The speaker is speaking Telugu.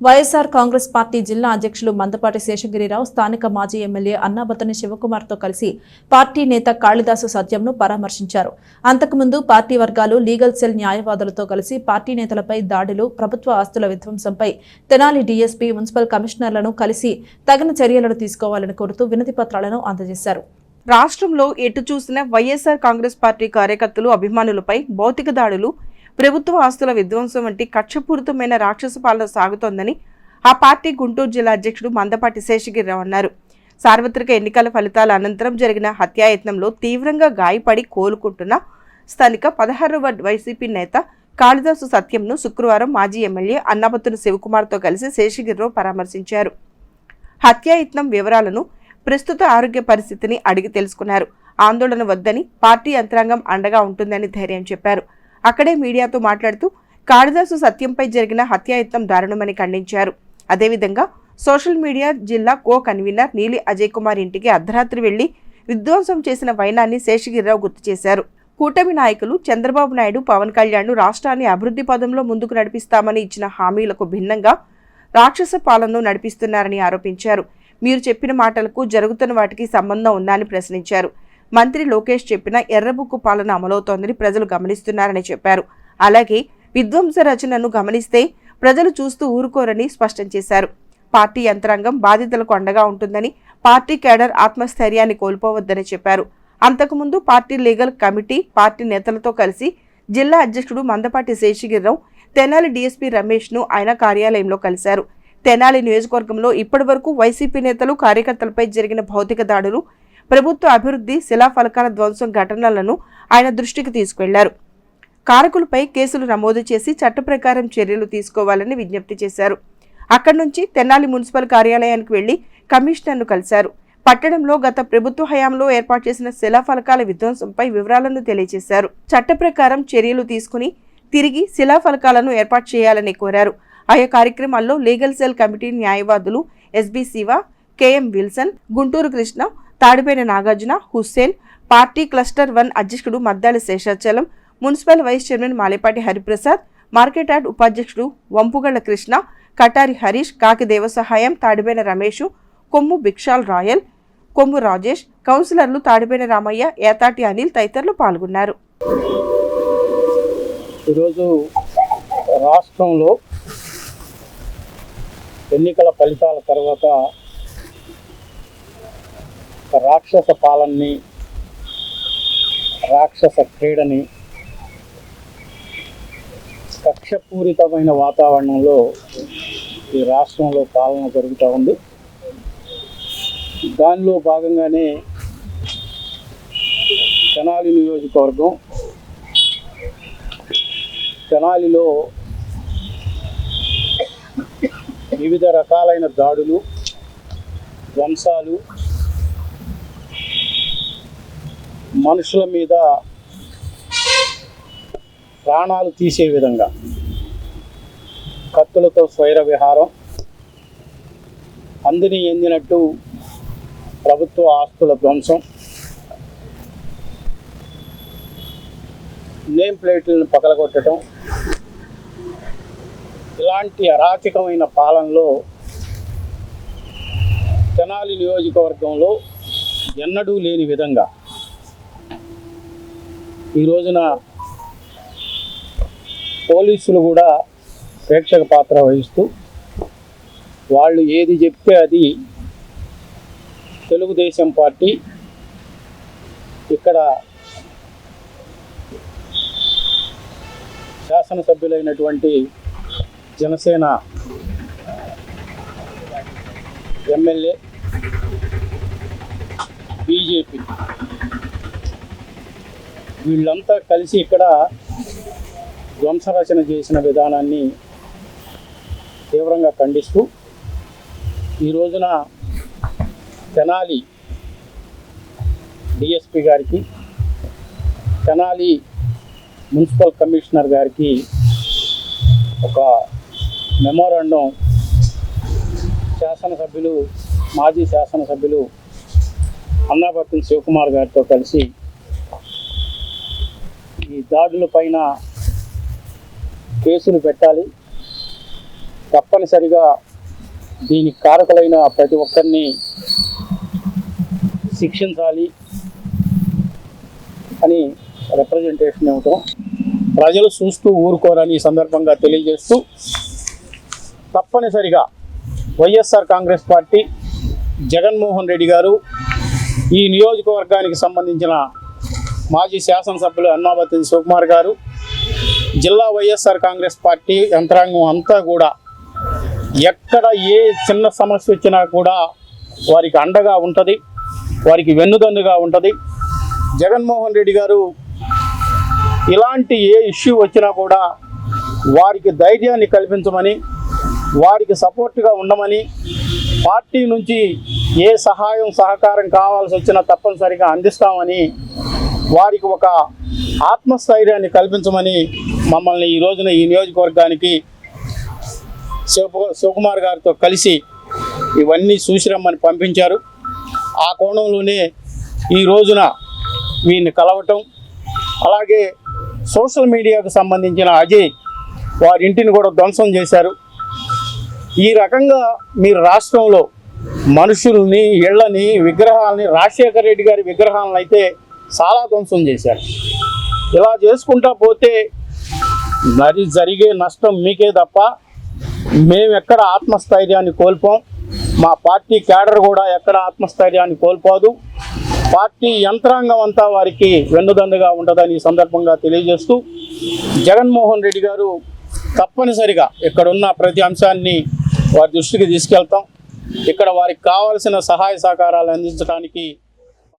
వైఎస్ఆర్ కాంగ్రెస్ పార్టీ జిల్లా అధ్యక్షులు మందపాటి శేషగిరిరావు స్థానిక మాజీ ఎమ్మెల్యే అన్నాబతని శివకుమార్తో కలిసి పార్టీ నేత కాళిదాసు సత్యంను పరామర్శించారు. అంతకుముందు పార్టీ వర్గాలు లీగల్ సెల్ న్యాయవాదులతో కలిసి పార్టీ నేతలపై దాడులు ప్రభుత్వ ఆస్తుల విధ్వంసంపై తెనాలి డీఎస్పీ మున్సిపల్ కమిషనర్లను కలిసి తగిన చర్యలను తీసుకోవాలని కోరుతూ వినతి పత్రాలను అందజేశారు. రాష్ట్రంలో ఎటు చూసిన వైఎస్ఆర్ కాంగ్రెస్ పార్టీ కార్యకర్తలు అభిమానులపై భౌతిక దాడులు ప్రభుత్వ ఆస్తుల విధ్వంసం వంటి కక్షపూరితమైన రాక్షస పాలన సాగుతోందని ఆ పార్టీ గుంటూరు జిల్లా అధ్యక్షుడు మందపాటి శేషగిరిరావు అన్నారు. సార్వత్రిక ఎన్నికల ఫలితాల అనంతరం జరిగిన హత్యాయత్నంలో తీవ్రంగా గాయపడి కోలుకుంటున్న స్థానిక పదహారవ వైసీపీ నేత కాళిదాసు సత్యంను శుక్రవారం మాజీ ఎమ్మెల్యే అన్నపత్తుని శివకుమార్తో కలిసి శేషగిరిరావు పరామర్శించారు. హత్యాయత్నం వివరాలను ప్రస్తుత ఆరోగ్య పరిస్థితిని అడిగి తెలుసుకున్నారు. ఆందోళన వద్దని పార్టీ యంత్రాంగం అండగా ఉంటుందని ధైర్యం చెప్పారు. అక్కడే మీడియాతో మాట్లాడుతూ కాళిదాసు సత్యంపై జరిగిన హత్యాయత్నం దారుణమని ఖండించారు. అదేవిధంగా సోషల్ మీడియా జిల్లా కో కన్వీనర్ నీలి అజయ్ కుమార్ ఇంటికి అర్ధరాత్రి వెళ్ళి విధ్వంసం చేసిన వైనాన్ని శేషగిరిరావు గుర్తు చేశారు. కూటమి నాయకులు చంద్రబాబు నాయుడు పవన్ కళ్యాణ్ రాష్ట్రాన్ని అభివృద్ధి పదంలో ముందుకు నడిపిస్తామని ఇచ్చిన హామీలకు భిన్నంగా రాక్షస పాలనను నడిపిస్తున్నారని ఆరోపించారు. మీరు చెప్పిన మాటలకు జరుగుతున్న వాటికి సంబంధం ఉందా అని ప్రశ్నించారు. మంత్రి లోకేష్ చెప్పిన ఎర్రబుక్కు పాలన అమలవుతోందని ప్రజలు గమనిస్తున్నారని చెప్పారు. అలాగే విధ్వంస రచనను గమనిస్తే ప్రజలు చూస్తూ ఊరుకోరని స్పష్టం చేశారు. పార్టీ యంత్రాంగం బాధితులకు అండగా ఉంటుందని పార్టీ కేడర్ ఆత్మస్థైర్యాన్ని కోల్పోవద్దని చెప్పారు. అంతకుముందు పార్టీ లీగల్ కమిటీ పార్టీ నేతలతో కలిసి జిల్లా అధ్యక్షుడు మందపాటి శేషగిరిరావు తెనాలి డీఎస్పీ రమేష్ను ఆయన కార్యాలయంలో కలిశారు. తెనాలి నియోజకవర్గంలో ఇప్పటివరకు వైసీపీ నేతలు కార్యకర్తలపై జరిగిన భౌతిక దాడులు ప్రభుత్వ అభివృద్ధి శిలాఫలకాల ధ్వంసం ఘటనలను ఆయన దృష్టికి తీసుకెళ్ళారు. కారకులపై కేసులు నమోదు చేసి చట్ట ప్రకారం చర్యలు తీసుకోవాలని విజ్ఞప్తి చేశారు. అక్కడి నుంచి తెనాలి మున్సిపల్ కార్యాలయానికి వెళ్ళి కమిషనర్ను కలిశారు. పట్టణంలో గత ప్రభుత్వ హయాంలో ఏర్పాటు చేసిన శిలాఫలకాల విధ్వంసంపై వివరాలను తెలియజేశారు. చట్ట ప్రకారం చర్యలు తీసుకుని తిరిగి శిలాఫలకాలను ఏర్పాటు చేయాలని కోరారు. ఆయా కార్యక్రమాల్లో లీగల్ సెల్ కమిటీ న్యాయవాదులు SB Siva KM Wilson Guntur Krishna Tadipeta Nagarjuna Hussain party cluster one అధ్యక్షుడు Maddali Seshachalam municipal vice chairman Malepati Hariprasad market yard ఉపాధ్యక్షుడు వంపుగళ్ళ కృష్ణ కటారి హరీష్ కాకి దేవసహాయం తాడిపేన రమేష్ కొమ్ము భిక్షాల్ రాయల్ కొమ్ము రాజేష్ కౌన్సిలర్లు తాడిపేన రామయ్య ఏతాటి అనిల్ తదితరులు పాల్గొన్నారు. ఈరోజు రాష్ట్రంలో ఎన్నికల ఫలితాల తర్వాత రాక్షస పాలనని రాక్షస క్రీడని కక్షపూరితమైన వాతావరణంలో ఈ రాష్ట్రంలో పాలన జరుగుతూ ఉంది. దానిలో భాగంగానే తెనాలి నియోజకవర్గం తెనాలిలో వివిధ రకాలైన దాడులు ధ్వంసాలు మనుషుల మీద ప్రాణాలు తీసే విధంగా కత్తులతో స్వైర విహారం అందిని ఎందినట్టు ప్రభుత్వ ఆస్తుల ధ్వంసం నేమ్ ప్లేట్లను పగలగొట్టడం ఇలాంటి అరాచకమైన పాలనలో తెనాలి నియోజకవర్గంలో ఎన్నడూ లేని విధంగా ఈ రోజున పోలీసులు కూడా ప్రేక్షక పాత్ర వహిస్తూ వాళ్ళు ఏది చెప్తే అది తెలుగుదేశం పార్టీ ఇక్కడ శాసనసభ్యులైనటువంటి జనసేన ఎమ్మెల్యే బీజేపీ వీళ్ళంతా కలిసి ఇక్కడ ధ్వంసరచన చేసిన విధానాన్ని తీవ్రంగా ఖండిస్తూ ఈ రోజున తెనాలి డిఎస్పి గారికి తెనాలి మున్సిపల్ కమిషనర్ గారికి ఒక మెమోరాండం శాసనసభ్యులు మాజీ శాసనసభ్యులు అన్నాపర్తిని శివకుమార్ గారితో కలిసి దాడుల పైన కేసులు పెట్టాలి. తప్పనిసరిగా దీనికి కారకులైన ప్రతి ఒక్కరిని శిక్షించాలి అని రిప్రజెంటేషన్ ఇవ్వటం. ప్రజలు చూస్తూ ఊరుకోరని ఈ సందర్భంగా తెలియజేస్తూ తప్పనిసరిగా YSR Congress party Jaganmohan Reddy గారు ఈ నియోజకవర్గానికి సంబంధించిన మాజీ శాసనసభ్యులు అన్నాబతి శివకుమార్ గారు జిల్లా వైఎస్ఆర్ కాంగ్రెస్ పార్టీ యంత్రాంగం అంతా కూడా ఎక్కడ ఏ చిన్న సమస్య వచ్చినా కూడా వారికి అండగా ఉంటుంది వారికి వెన్నుదన్నుగా ఉంటుంది. జగన్మోహన్ రెడ్డి గారు ఇలాంటి ఏ ఇష్యూ వచ్చినా కూడా వారికి ధైర్యాన్ని కల్పించమని వారికి సపోర్ట్గా ఉండమని పార్టీ నుంచి ఏ సహాయం సహకారం కావాల్సి వచ్చినా తప్పనిసరిగా అందిస్తామని వారికి ఒక ఆత్మస్థైర్యాన్ని కల్పించమని మమ్మల్ని ఈ రోజున ఈ నియోజకవర్గానికి శివ శివకుమార్ గారితో కలిసి ఇవన్నీ చూసిరమ్మని పంపించారు. ఆ కోణంలోనే ఈ రోజున వీరిని కలవటం అలాగే సోషల్ మీడియాకు సంబంధించిన అజయ్ వారి ఇంటిని కూడా ధ్వంసం చేశారు. ఈ రకంగా మీరు రాష్ట్రంలో మనుషుల్ని ఇళ్ళని విగ్రహాలని రాజశేఖర రెడ్డి గారి విగ్రహాలను అయితే చాలా ధ్వంసం చేశారు. ఇలా చేసుకుంటా పోతే మరి జరిగే నష్టం మీకే తప్ప మేము ఎక్కడ ఆత్మస్థైర్యాన్ని కోల్పోం. మా పార్టీ క్యాడర్ కూడా ఎక్కడ ఆత్మస్థైర్యాన్ని కోల్పోదు. పార్టీ యంత్రాంగం అంతా వారికి వెన్నుదండుగా ఉండదని ఈ సందర్భంగా తెలియజేస్తూ జగన్మోహన్ రెడ్డి గారు తప్పనిసరిగా ఇక్కడ ఉన్న ప్రతి అంశాన్ని వారి దృష్టికి తీసుకెళ్తాం. ఇక్కడ వారికి కావాల్సిన సహాయ సహకారాలు అందించడానికి